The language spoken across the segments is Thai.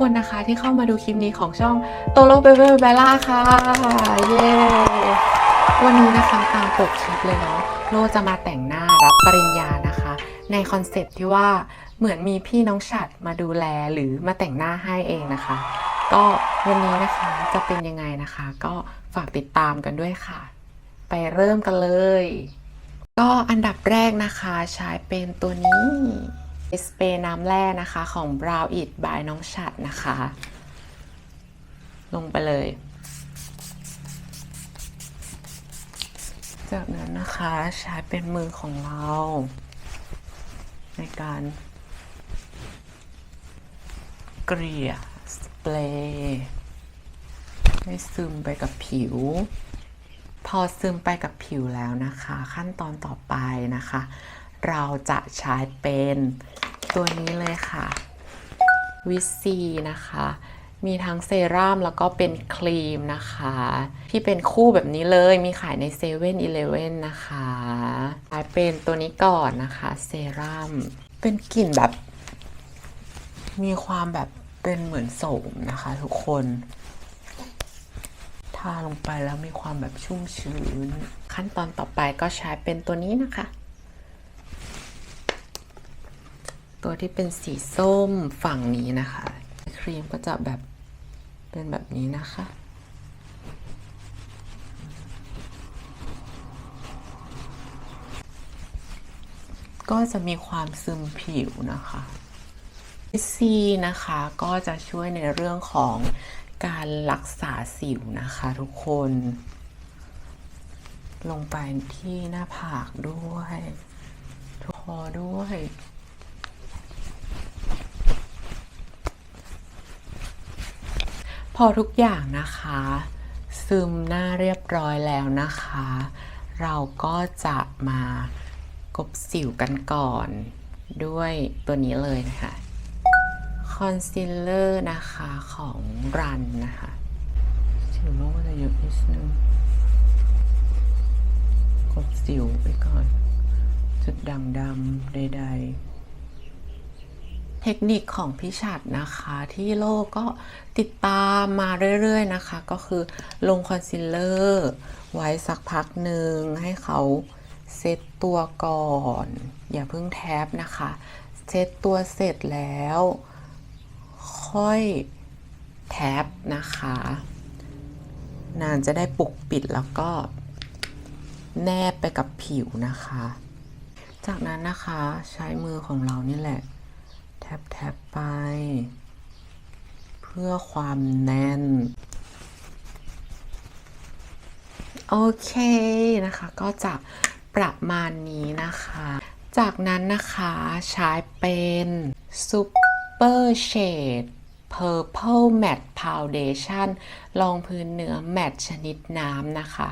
ทุกคนนะคะที่เข้ามาดูคลิปนี้ของช่องโตโลเบเบเบล่าค่ะเย้วันนี้นะคะตามปกคลิปเลยเนาะโลจะมาแต่งหน้ารับปริญญานะคะ ในคอนเซปที่ว่าเหมือนมีพี่น้องฉัดมาดูแลหรือมาแต่งหน้าให้เองนะคะ ก็วันนี้นะคะจะเป็นยังไงนะคะ ก็ฝากติดตามกันด้วยค่ะ ไปเริ่มกันเลย ก็อันดับแรกนะคะใช้เป็นตัวนี้ สเปรย์น้ำแร่นะคะของ Brow It by น้องฉัดนะคะ ลงไปเลย จากนั้นนะคะใช้เป็นมือของเรา ในการเกลี่ยสเปรย์ให้ซึมไปกับผิว พอซึมไปกับผิวแล้วนะคะ ขั้นตอนต่อไปนะคะ เราจะใช้เป็นตัวนี้เลยค่ะ วิซีนะคะ มีทั้งเซรั่มแล้วก็เป็นครีมนะคะ ที่เป็นคู่แบบนี้เลยมีขายในเซเว่นอีเลเว่นนะคะใช้เป็นตัวนี้ก่อนนะคะเซรั่มเป็นกลิ่นแบบ มีความแบบเป็นเหมือนโสมนะคะทุกคนทาลงไปแล้วมีความแบบชุ่มชื้น ขั้นตอนต่อไปก็ใช้เป็นตัวนี้นะคะ ตัวที่เป็นสีส้มฝั่งนี้นะคะ ครีมก็จะแบบเป็นแบบนี้นะคะ ก็จะมีความซึมผิวนะคะซีนะคะก็จะช่วยในเรื่องของการรักษาสิวนะคะทุกคน ลงไปที่หน้าผากด้วยคอด้วย พ อทุกอย่างนะคะ ซึมหน้าเรียบร้อยแล้วนะคะ เราก็จะมากบสิวกันก่อน ด้วยตัวนี้เลยนะคะคอนซีลเลอร์นะคะของรันนะคะสิวโลกก็จะเยอะนิดนึงกบสิวไปก่อน จุดด่างดำใดๆ เทคนิคของพี่ฉัดนะคะ ที่โลกก็ติดตามมาเรื่อยๆนะคะ ก็คือลงคอนซีลเลอร์ไว้สักพักหนึ่งให้เขาเซตตัวก่อน อย่าเพิ่งแทบนะคะ เซตตัวเสร็จแล้ว ค่อยแทบนะคะ นานจะได้ปกปิดแล้วก็แนบไปกับผิวนะคะ จากนั้นนะคะใช้มือของเรานี่แหละ แทบแทบไป เพื่อความแน่น โอเคนะคะ ก็จะประมาณนี้นะคะ จากนั้นนะคะใช้เป็น Super Shade Purple Matte Foundation รองพื้นเนื้อแมตชนิดน้ำนะคะ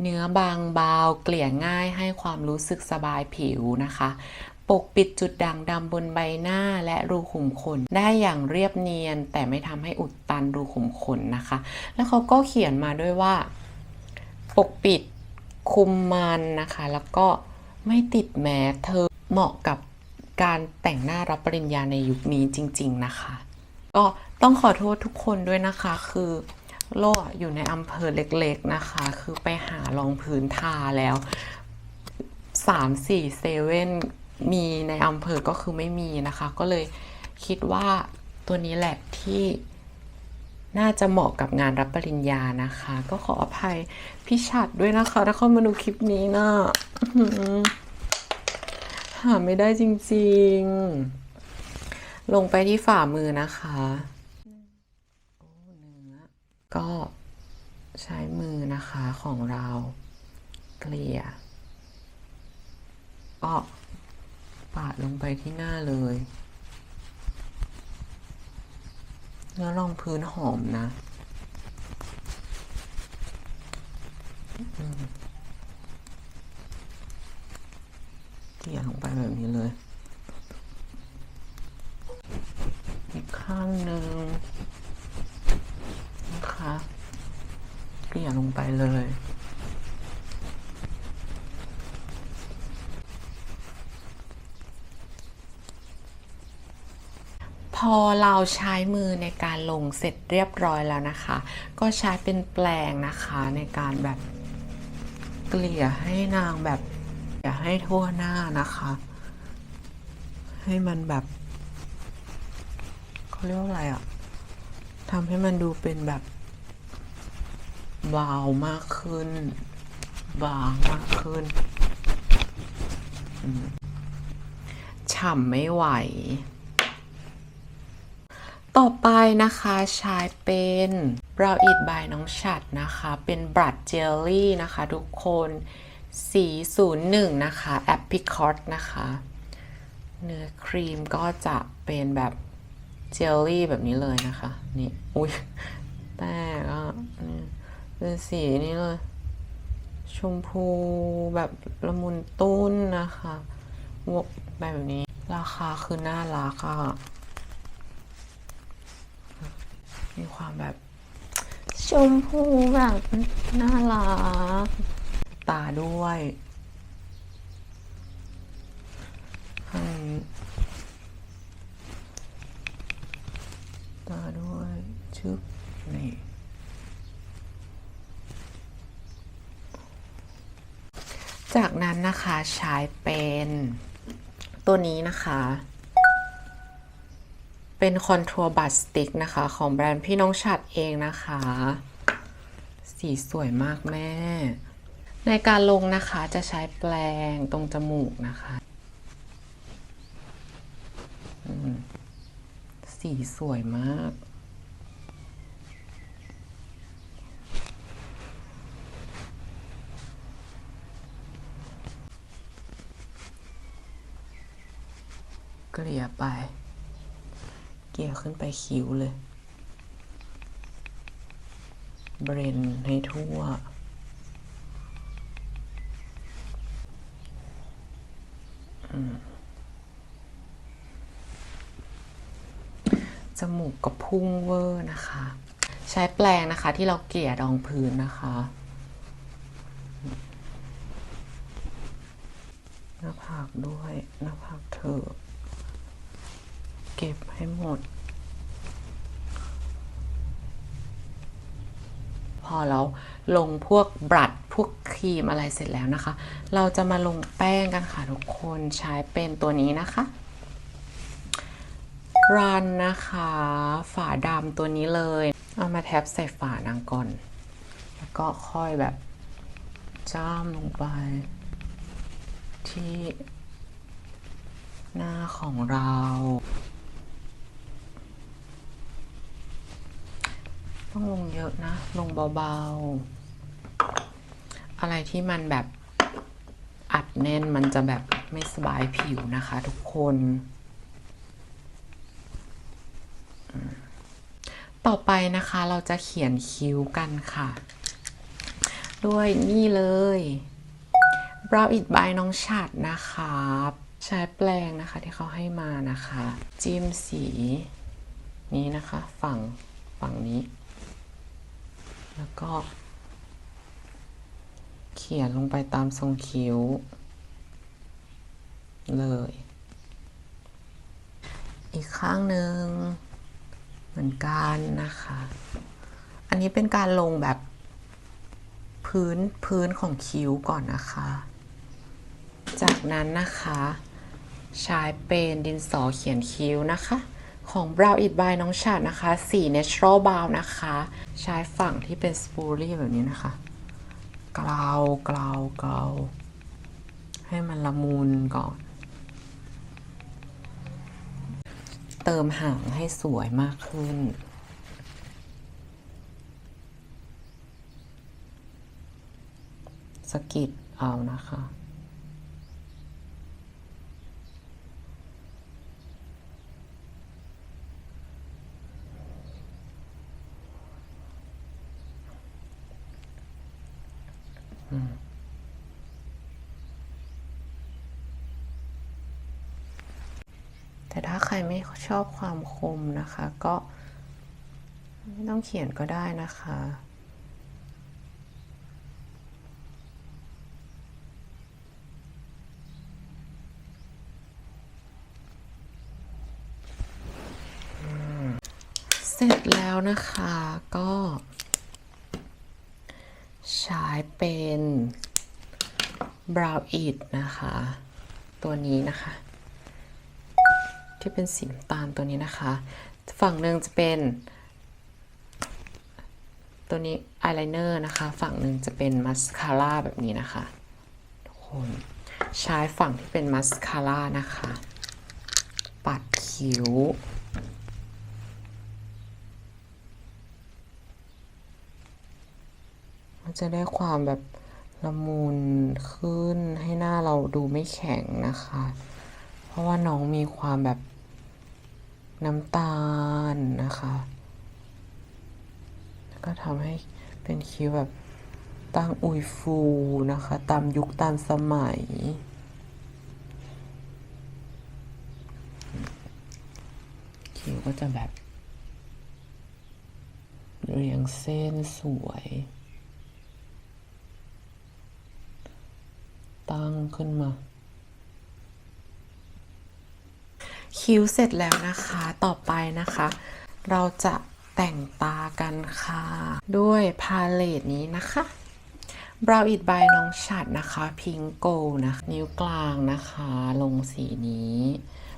เนื้อบางเบาเกลี่ยง่ายให้ความรู้สึกสบายผิวนะคะ ปกปิดจุดด่างดำบนใบหน้าและรูขุมขนได้อย่างเรียบเนียน แต่ไม่ทำให้อุดตันรูขุมขนนะคะ แล้วเขาก็เขียนมาด้วยว่า ปกปิดคุมมันนะคะ แล้วก็ไม่ติดแมสเธอเหมาะกับการแต่งหน้ารับปริญญาในยุคนี้จริง ๆนะคะ ก็ต้องขอโทษทุกคนด้วยนะคะ คือโลกอยู่ในอำเภอเล็กๆนะคะ คือไปหารองพื้นทาแล้วสามสี่เซเว่น มีในอำเภอก็คือไม่มีนะคะ ก็เลยคิดว่าตัวนี้แหละที่น่าจะเหมาะกับงานรับปริญญานะคะ ก็ขออภัยพี่ชัดด้วยนะคะ ถ้าเข้ามาดูคลิปนี้นะหาไม่ได้จริงๆ ลงไปที่ฝ่ามือนะคะโอ้เนื้อก็ใช้มือนะคะของเราเกลี่ยก็ ปาดลงไปที่หน้าเลย แล้วรองพื้นหอมนะเกี่ยลงไปแบบนี้เลย อีกข้างหนึ่งนะคะเกี่ยลงไปเลย พอเราใช้มือในการลงเสร็จเรียบร้อยแล้วนะคะ ก็ใช้เป็นแปลงนะคะในการแบบเกลี่ยให้นางแบบอย่าให้ทั่วหน้านะคะ ให้มันแบบเขาเรียกว่าอะไรอะทำให้มันดูเป็นแบบบาวมากขึ้น บางมากขึ้นฉ่ำไม่ไหว ต่อไปนะคะใช้เป็น Brow It by น้องฉัดนะคะ เป็นบัตเจลลี่นะคะทุกคนสี01 นะคะ Apricot นะคะ เนื้อครีมก็จะเป็นแบบเจลลี่แบบนี้เลยนะคะ นี่ อุ้ยแป้งอะนี่เป็นสีนี้เลย ชมพูแบบละมุนตุ้นนะคะวกแบบนี้ ราคาคือน่ารักอะ มีความแบบ ชมพูแบบน่ารัก ตาด้วยข้างนี้ตาด้วยชึบนี่จากนั้นนะคะใช้เป็นตัวนี้นะคะ เป็นคอนทัวร์บัตสติกนะคะ ของแบรนด์พี่น้องฉัดเองนะคะ สีสวยมากแม่ ในการลงนะคะจะใช้แปรงตรงจมูกนะคะสีสวยมาก เกลี่ยไป เกลี่ยขึ้นไปคิ้วเลย เบรนให้ทั่ว จมูกก็พุ่งเวอร์นะคะ ใช้แปรงนะคะที่เราเกลี่ยรองพื้นนะคะหน้าผากด้วยหน้าผากเธอ เก็บให้หมด พอเราลงพวกบรัดพวกครีมอะไรเสร็จแล้วนะคะ เราจะมาลงแป้งกันค่ะทุกคนใช้เป็นตัวนี้นะคะรันนะคะ ฝาดำตัวนี้เลย เอามาแท็บใส่ฝานางก่อน แล้วก็ค่อยแบบจ้ามลงไป ที่หน้าของเรา ต้องลงเยอะนะ ลงเบาๆ อะไรที่มันแบบอัดแน่นมันจะแบบไม่สบายผิวนะคะทุกคน ต่อไปนะคะเราจะเขียนคิ้วกันค่ะ ด้วยนี่เลย Brow It by น้องฉัดนะคะใช้แปรงนะคะที่เขาให้มานะคะ จิ้มสีนี้นะคะ ฝั่งฝั่งนี้ แล้วก็ เขียนลงไปตามทรงคิ้ว เลย อีกข้างหนึ่งเหมือนกันนะคะ อันนี้เป็นการลงแบบพื้นพื้นของคิ้วก่อนนะคะ จากนั้นนะคะ ใช้เป็นดินสอเขียนคิ้วนะคะ ของ Brow It by น้องฉัดนะคะ สี Natural Brow นะคะ ใช้ฝั่งที่เป็นสปูรี่แบบนี้นะคะ เกลาเกลาเกลาให้มันละมุนก่อน เติมหางให้สวยมากขึ้นสกิดเอานะคะ แต่ถ้าใคร ไม่ชอบความคมนะคะ ก็ไม่ต้องเขียนก็ได้นะคะเสร็จแล้วนะคะก็ใช้เป็น brow it นะคะ ตัวนี้นะคะ ที่เป็นสีน้ำตาลตัวนี้นะคะ ฝั่งหนึ่งจะเป็น ตัวนี้อายไลเนอร์นะคะ ฝั่งหนึ่งจะเป็นมัสคาร่าแบบนี้นะคะทุกคนใช้ฝั่งที่เป็นมัสคาร่านะคะ ปัดคิ้วมันจะได้ความแบบละมุนขึ้นให้หน้าเราดูไม่แข็งนะคะ เพราะว่าน้องมีความแบบ น้ำตาลนะคะแล้วก็ทำให้เป็นคิ้วแบบตั้งอุยฟูนะคะ ตามยุคตามสมัย คิ้วก็จะแบบ เรียงเส้นสวย ตั้งขึ้นมา คิ้วเสร็จแล้วนะคะต่อไปนะคะ เราจะแต่งตากันค่ะ ด้วยพาเลตนี้นะคะ Brow It by น้องฉัดนะคะ Pink Gold นะะนิ้วกลางนะคะ ลงสีนี้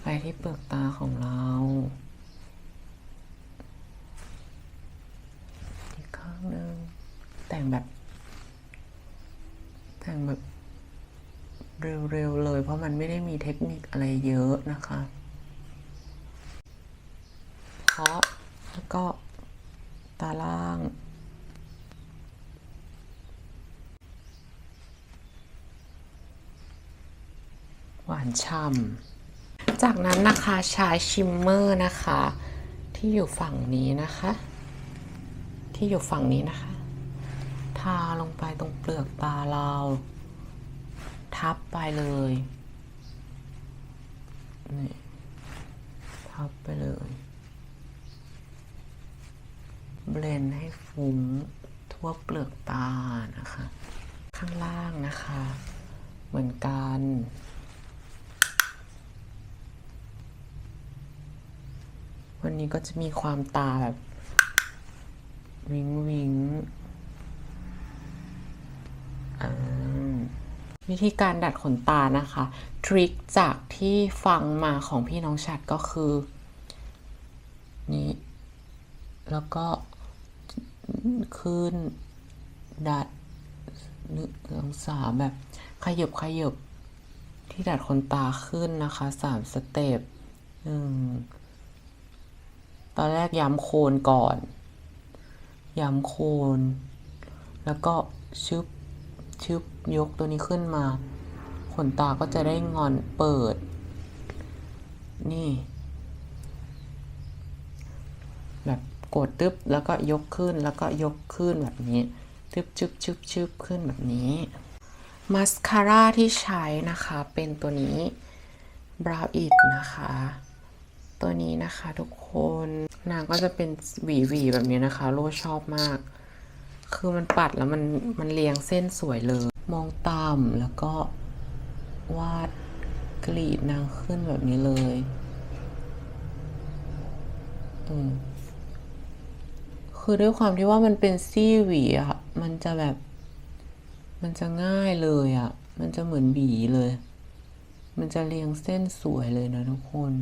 ไปที่เปลือกตาของเราอีกข้างหนึ่งแต่งแบบ แต่งแบบเร็วๆเลย เพราะมันไม่ได้มีเทคนิคอะไรเยอะนะคะเคาะแล้ว ก็ตาล่าง หวานฉ่ำจากนั้นนะคะใช้ชิมเมอร์นะคะ ที่อยู่ฝั่งนี้นะคะ ที่อยู่ฝั่งนี้นะคะ ทาลงไปตรงเปลือกตาเรา ทับไปเลยนี่ทับไปเลย เบลนให้ฟุ้งทั่วเปลือกตานะคะ ข้างล่างนะคะ เหมือนกันวันนี้ก็จะมีความตาแบบ วิงวิงวิธีการดัดขนตานะคะ ทริคจากที่ฟังมาของพี่น้องชัดก็คือ นี้ แล้วก็ ขึ้นดัดหนึ่งสองสาแบบขยบขยบที่ดัดขนตาขึ้นนะคะสามสเต็ปหนึ่งตอนแรกย้ำโคนก่อน ย้ำโคน แล้วก็ชึบชึบยกตัวนี้ขึ้นมา ขนตาก็จะได้งอนเปิด นี่ แบบ กดตึ๊บแล้วก็ยกขึ้นแล้วก็ยกขึ้นแบบนี้ตึ๊บชึบชึบชึบขึ้นแบบนี้มาสคาร่าที่ใช้นะคะเป็นตัวนี้ Brow It นะคะ ตัวนี้นะคะทุกคนนางก็จะเป็นหวีหวีแบบนี้นะคะโลชอบมาก คือมันปัดแล้วมันมันเรียงเส้นสวยเลย มองต่ำแล้วก็วาดกรีดนางขึ้นแบบนี้เลย อืม คือด้วยความที่ว่ามันเป็นซี่หวีอะมันจะแบบ มันจะง่ายเลยอะมันจะเหมือนหวีเลย มันจะเรียงเส้นสวยเลยนะทุกคน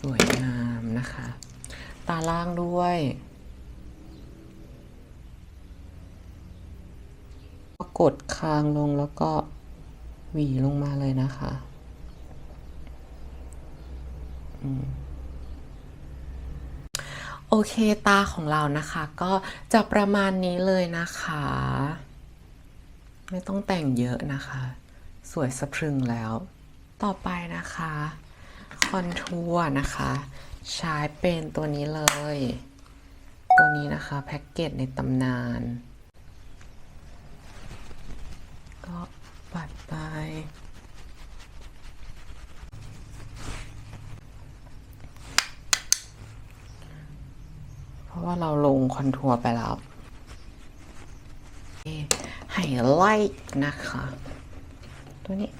สวยงามนะคะ ตาล่างด้วยก็กดคางลงแล้วก็หวีลงมาเลยนะคะ อืม โอเคตาของเรานะคะก็จะประมาณนี้เลยนะคะ ไม่ต้องแต่งเยอะนะคะ สวยสะพรึงแล้ว ต่อไปนะคะคอนทัวร์นะคะ ใช้เป็นตัวนี้เลย ตัวนี้นะคะแพ็กเกจในตำนาน ก็ปัดไป ราะว่าเราลงคอนทัวร์ไปแล้วไฮไลท์นะคะ ตัวนี้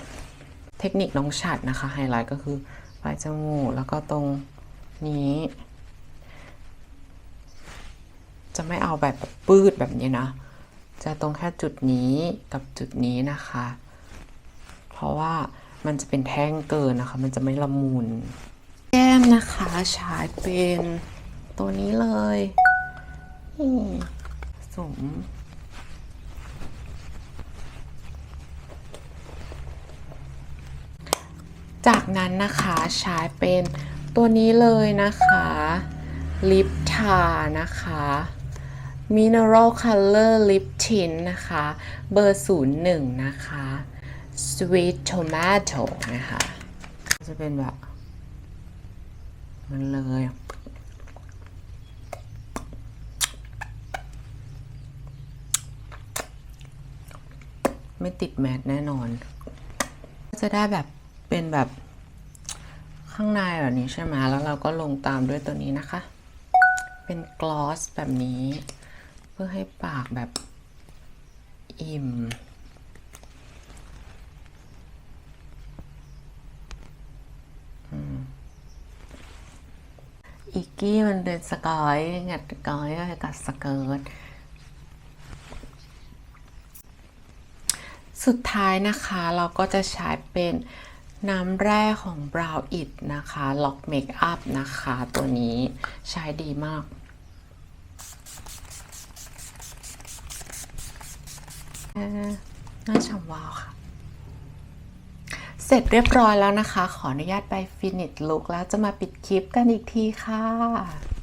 เทคนิคน้องฉัดนะคะไฮไลท์ก็คือปลายจมูกแล้วก็ตรงนี้ จะไม่เอาแบบแบบปืดแบบนี้นะ จะตรงแค่จุดนี้กับจุดนี้นะคะ เพราะว่ามันจะเป็นแท่งเกินนะคะ มันจะไม่ละมุน แก้มนะคะใช้เป็น ตัวนี้เลยนี่สมจากนั้นนะคะใช้เป็นตัวนี้เลยนะคะ ลิปทานะคะ Mineral Color Lip Tint นะคะ เบอร์ 01 นะคะ Sweet Tomato นะคะ จะเป็นแบบ มันเลย ไม่ติดแมสแน่นอนจะได้แบบเป็นแบบข้างในแบบนี้ใช่ไหมแล้วเราก็ลงตามด้วยตัวนี้นะคะ เป็นกลอสแบบนี้ เพื่อให้ปากแบบอิ่มอีกกี้มันเป็นสกอยงัดสกอยก็กัดสเกิร์ต สุดท้ายนะคะเราก็จะใช้เป็นน้ำแร่ของ Brow It นะคะ Lock Makeup นะคะ ตัวนี้ใช้ดีมาก น่าฉ่ำวาวค่ะ เสร็จเรียบร้อยแล้วนะคะ ขออนุญาตไปฟินิชลุกแล้วจะมาปิดคลิปกันอีกทีค่ะ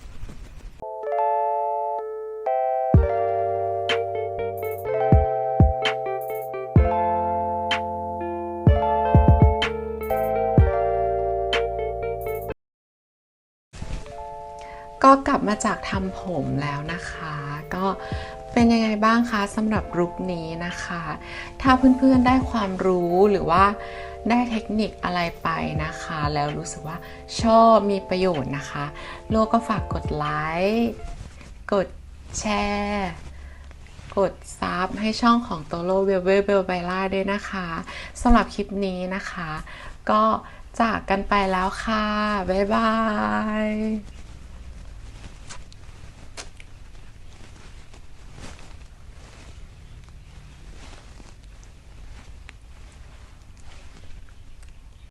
บมาจากทำผมแล้วนะคะ ก็เป็นยังไงบ้างคะสำหรับรุกนี้นะคะ ถ้าเพื่อนๆได้ความรู้หรือว่าได้เทคนิคอะไรไปนะคะ แล้วรู้สึกว่าชอบมีประโยชน์นะคะ โลกก็ฝากกดไลค์กดแชร์กดซับให้ช่องของโตโลเวลเวลเบลไบล่าด้วยนะคะสำหรับคลิปนี้นะคะ ก็จากกันไปแล้วค่ะ บ๊ายบาย